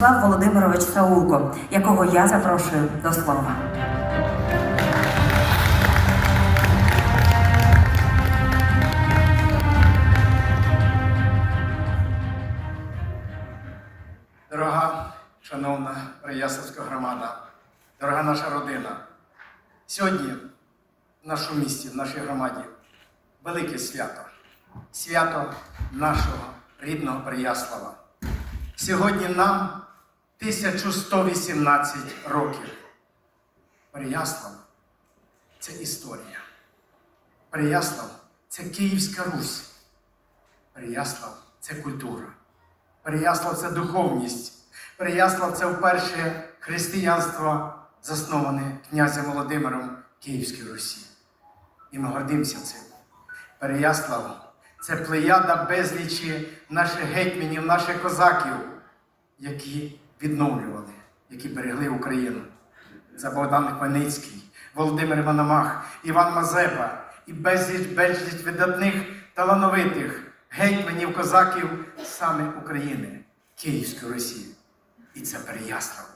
Слав Володимирович Саулко, якого я запрошую до слова. Дорога, шановна Переяславська громада, дорога наша родина, сьогодні в нашому місті, в нашій громаді велике свято. Свято нашого рідного Переяслава. Сьогодні нам 1118 років. Переяслав це історія. Переяслав це Київська Русь. Переяслав це культура. Переяслав це духовність. Переяслав це вперше християнство, засноване князем Володимиром Київської Русі. І ми гордимося цим. Переяслав це плеяда безлічі наших гетьманів, наших козаків, які відновлювали, які берегли Україну. Це Богдан Хмельницький, Володимир Мономах, Іван Мазепа і безліч безліч видатних талановитих гетьманів, козаків саме України, Київської Росії. І це Переяслав.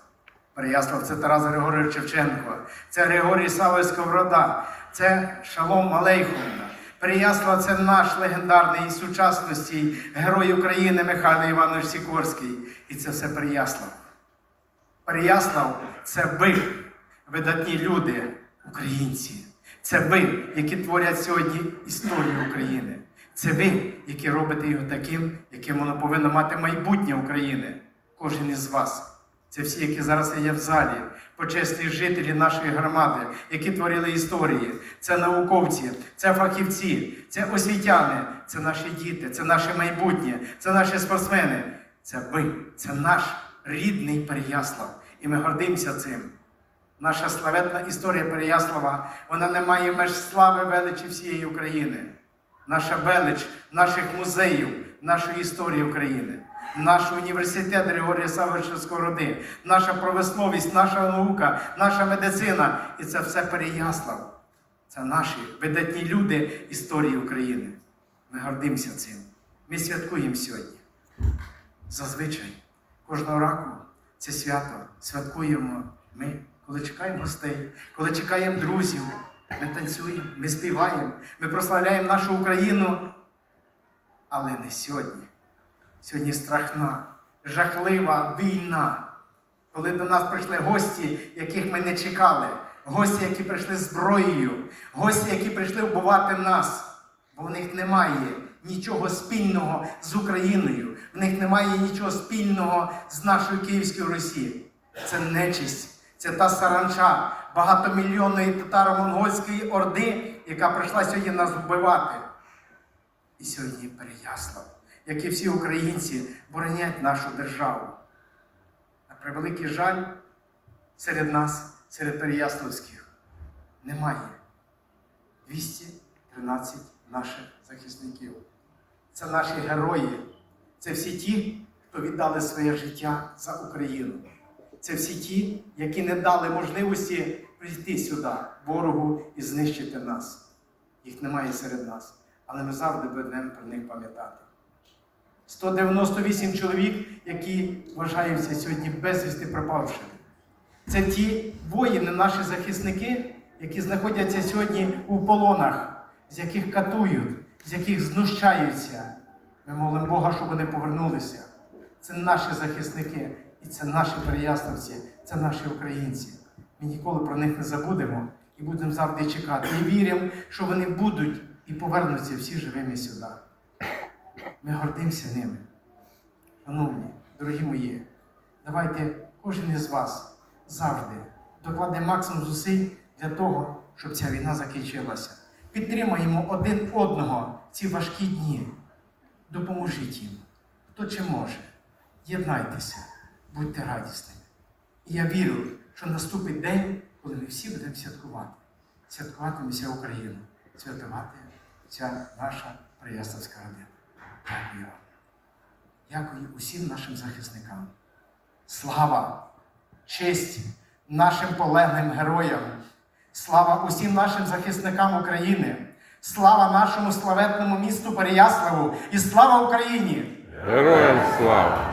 Переяслав це Тарас Григорович Шевченко, це Григорій Савой Сковорода, це Шалом Алейховна. Переяслав це наш легендарний із сучасності герой України Михайло Іванович Сікорський. І це все Переяслав. Переяслав це ви, видатні люди, українці. Це ви, які творять сьогодні історію України. Це ви, які робите його таким, яким воно повинно мати майбутнє України. Кожен із вас. Це всі, які зараз є в залі, почесні жителі нашої громади, які творили історії. Це науковці, це фахівці, це освітяни, це наші діти, це наше майбутнє, це наші спортсмени. Це ви, це наш рідний Переяслав. І ми гордимося цим. Наша славетна історія Переяслава, вона не має меж слави величі всієї України. Наша велич наших музеїв, нашої історії України, наш університет Григорія Савича Сковороди, наша правословість, наша наука, наша медицина. І це все Переяслав. Це наші видатні люди історії України. Ми гордимося цим. Ми святкуємо сьогодні. Зазвичай кожного року це свято святкуємо ми, коли чекаємо гостей, коли чекаємо друзів, ми танцюємо, ми співаємо, ми прославляємо нашу Україну. Але не сьогодні. Сьогодні страшна, жахлива війна, коли до нас прийшли гості, яких ми не чекали, гості, які прийшли зброєю, гості, які прийшли вбивати нас, бо в них немає нічого спільного з Україною, в них немає нічого спільного з нашою Київською Росією. Це нечисть, це та саранча багатомільйонної татаро-монгольської орди, яка прийшла сьогодні нас вбивати. І сьогодні Переяслав, як і всі українці, боронять нашу державу. На превеликий жаль, серед нас, серед Переяславських, немає 213 наших захисників. Це наші герої, це всі ті, хто віддали своє життя за Україну. Це всі ті, які не дали можливості прийти сюди, ворогу, і знищити нас. Їх немає серед нас, але ми завжди будемо про них пам'ятати. 198 чоловік, які вважаються сьогодні безвісти пропавшими. Це ті воїни, наші захисники, які знаходяться сьогодні у полонах, з яких катують, з яких знущаються. Ми молимо Бога, щоб вони повернулися. Це наші захисники, і це наші переяславці, це наші українці. Ми ніколи про них не забудемо і будемо завжди чекати. І віримо, що вони будуть і повернуться всі живими сюди. Ми гордимося ними. Шановні, дорогі мої, давайте кожен із вас завжди докладе максимум зусиль для того, щоб ця війна закінчилася. Підтримаємо один одного ці важкі дні. Допоможіть їм, хто чи може. Єднайтеся, будьте радісними. І я вірю, що наступить день, коли ми всі будемо святкувати. Святкуватиметься Україну, святкувати ця наша Переяславська родина. Дякую. Дякую усім нашим захисникам. Слава, честь нашим полеглим героям. Слава усім нашим захисникам України. Слава нашому славетному місту Переяславу і слава Україні! Героям слава!